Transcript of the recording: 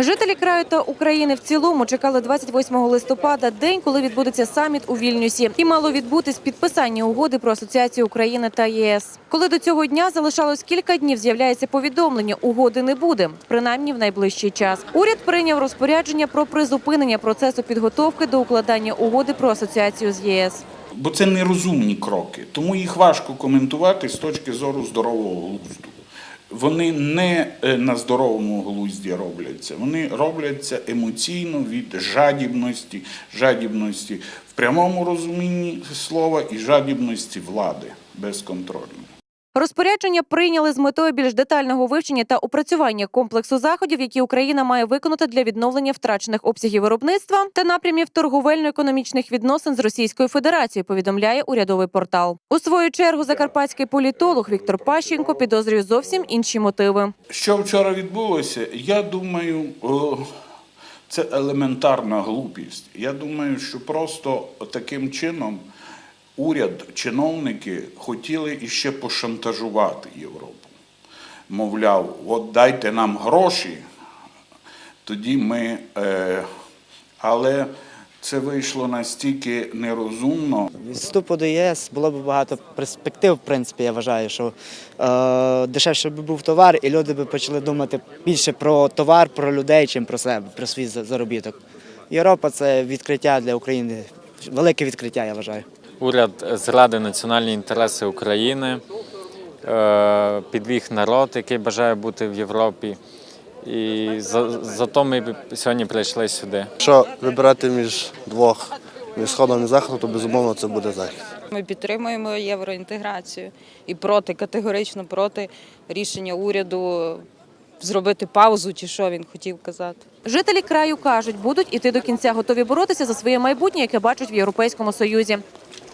Жителі краю та України в цілому чекали 28 листопада, день, коли відбудеться саміт у Вільнюсі, і мало відбутись підписання угоди про асоціацію України та ЄС. Коли до цього дня залишалось кілька днів, з'являється повідомлення, угоди не буде, принаймні в найближчий час. Уряд прийняв розпорядження про призупинення процесу підготовки до укладання угоди про асоціацію з ЄС. Бо це нерозумні кроки, тому їх важко коментувати з точки зору здорового глузду. Вони не е, на здоровому глузді робляться, вони робляться емоційно від жадібності, жадібності в прямому розумінні слова і жадібності влади безконтрольної. Розпорядження прийняли з метою більш детального вивчення та опрацювання комплексу заходів, які Україна має виконати для відновлення втрачених обсягів виробництва та напрямів торговельно-економічних відносин з Російською Федерацією. Повідомляє урядовий портал. У свою чергу закарпатський політолог Віктор Пащенко підозрює зовсім інші мотиви. Що вчора відбулося, я думаю, це елементарна глупість. Я думаю, що просто таким чином уряд, чиновники хотіли іще пошантажувати Європу. Мовляв, от дайте нам гроші, тоді ми. Е, але це вийшло настільки нерозумно. Вступу до ЄС було б багато перспектив, в принципі, я вважаю, що е, дешевше б був товар, і люди б почали думати більше про товар, про людей, чим про себе, про свій заробіток. Європа це відкриття для України, велике відкриття, я вважаю. Уряд зрадив національні інтереси України, е, підвів народ, який бажає бути в Європі. І за, за то ми сьогодні прийшли сюди. Якщо вибирати між двох між сходом і заходом, то безумовно це буде захід. Ми підтримуємо євроінтеграцію і проти, категорично проти рішення уряду зробити паузу, чи що він хотів казати. Жителі краю кажуть, будуть іти до кінця, готові боротися за своє майбутнє, яке бачать в Європейському Союзі.